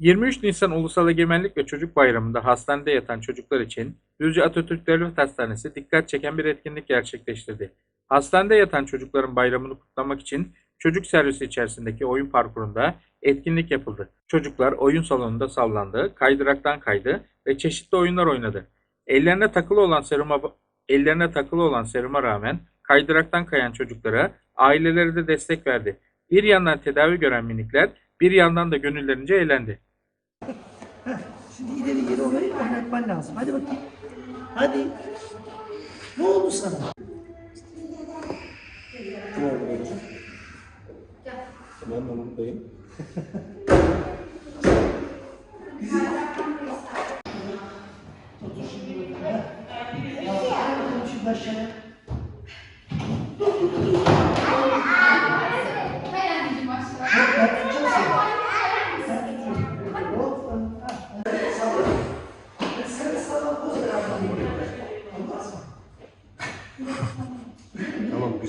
23 Nisan Ulusal Egemenlik ve Çocuk Bayramı'nda hastanede yatan çocuklar için Düzce Atatürk Devlet Hastanesi dikkat çeken bir etkinlik gerçekleştirdi. Hastanede yatan çocukların bayramını kutlamak için çocuk servisi içerisindeki oyun parkurunda etkinlik yapıldı. Çocuklar oyun salonunda sallandı, kaydıraktan kaydı ve çeşitli oyunlar oynadı. Ellerine takılı olan seruma ellerine takılı olan seruma rağmen kaydıraktan kayan çocuklara aileleri de destek verdi. Bir yandan tedavi gören minikler, bir yandan da gönüllerince eğlendi. Şimdi ileri geri orayı oynatman lazım. Hadi bakayım. Hadi. Ne oldu sana? Tamam ben buradayım. Şimdi aşağıya. Tamam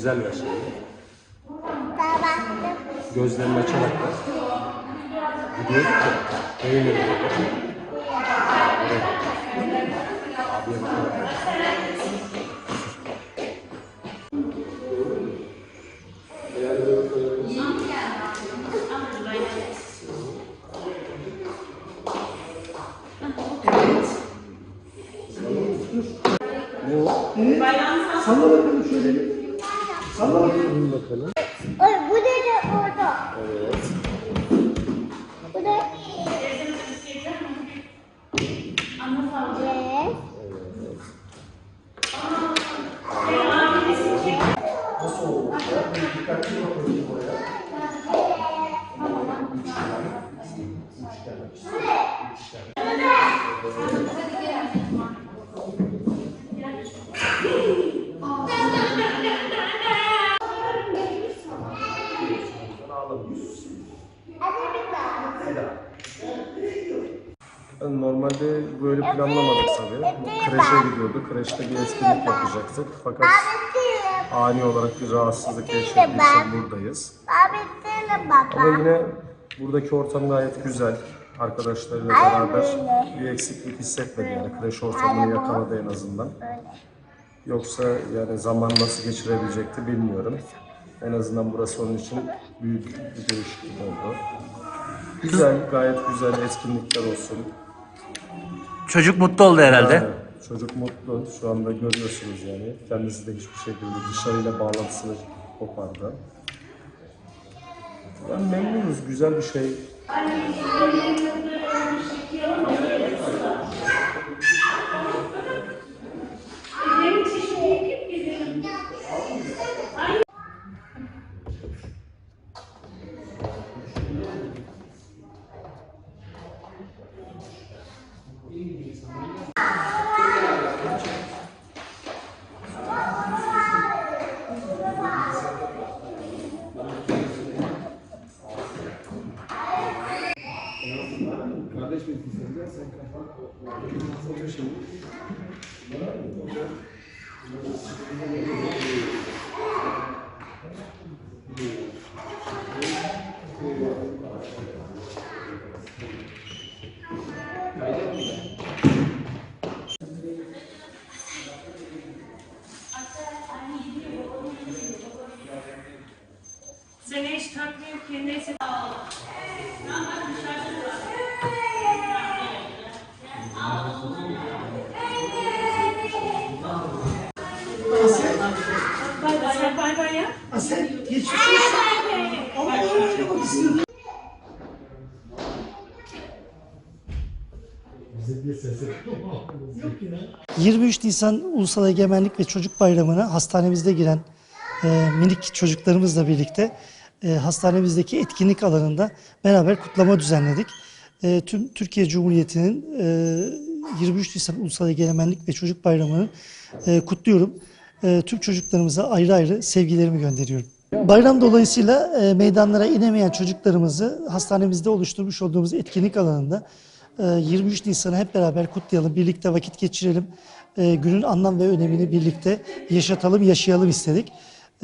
güzel ver şimdi. Gözlerini açarak ver. Gidiyor. Eğilir böyle. Evet. Abiye bakarak ver. Ne o? Evet. Şöyle bir. Salla bakalım. Ay, bu da da orada. Evet. Bu da. Evet. Nasıl oldu? Dikkatli Normalde böyle planlamadık tabii. Kreşe gidiyordu. Kreşte bir etkinlik yapacaktık. Fakat ani olarak bir rahatsızlık yaşadığı için buradayız. Ama yine buradaki ortam gayet güzel. Arkadaşlarıyla beraber bir eksiklik hissetmedi yani kreş ortamını yakaladı en azından. Yoksa yani zaman nasıl geçirebilecekti bilmiyorum. En azından burası onun için büyük bir değişiklik oldu. Güzel, gayet güzel etkinlikler olsun. Çocuk mutlu oldu herhalde. Yani çocuk mutlu. Şu anda görüyorsunuz yani. Kendisi de hiçbir şekilde dışarıyla bağlantısını kopardı. Yani memnunuz. Güzel bir şey. Gerade ich mit. Zunächst hat mir Chinesen Bay bay sen ya. Asel. Geçmiş olsun. Ama oynamak istiyorum. Yok ya. 23 Nisan Ulusal Egemenlik ve Çocuk Bayramı'na hastanemizde giren e, minik çocuklarımızla birlikte e, hastanemizdeki etkinlik alanında beraber kutlama düzenledik. E, tüm Türkiye Cumhuriyeti'nin e, 23 Nisan Ulusal Egemenlik ve Çocuk Bayramı'nı e, kutluyorum. E, tüm çocuklarımıza ayrı ayrı sevgilerimi gönderiyorum. Bayram dolayısıyla e, meydanlara inemeyen çocuklarımızı hastanemizde oluşturmuş olduğumuz etkinlik alanında e, 23 Nisan'ı hep beraber kutlayalım, birlikte vakit geçirelim. E, günün anlam ve önemini birlikte yaşatalım, yaşayalım istedik.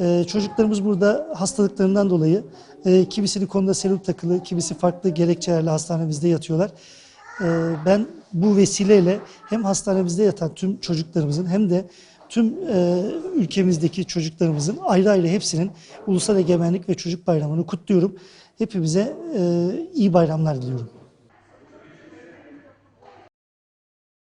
E, çocuklarımız burada hastalıklarından dolayı e, kimisinin konuda serum takılı, kimisi farklı gerekçelerle hastanemizde yatıyorlar. E, ben bu vesileyle hem hastanemizde yatan tüm çocuklarımızın hem de tüm e, ülkemizdeki çocuklarımızın ayrı ayrı hepsinin Ulusal Egemenlik ve Çocuk Bayramı'nı kutluyorum. Hepimize e, iyi bayramlar diliyorum.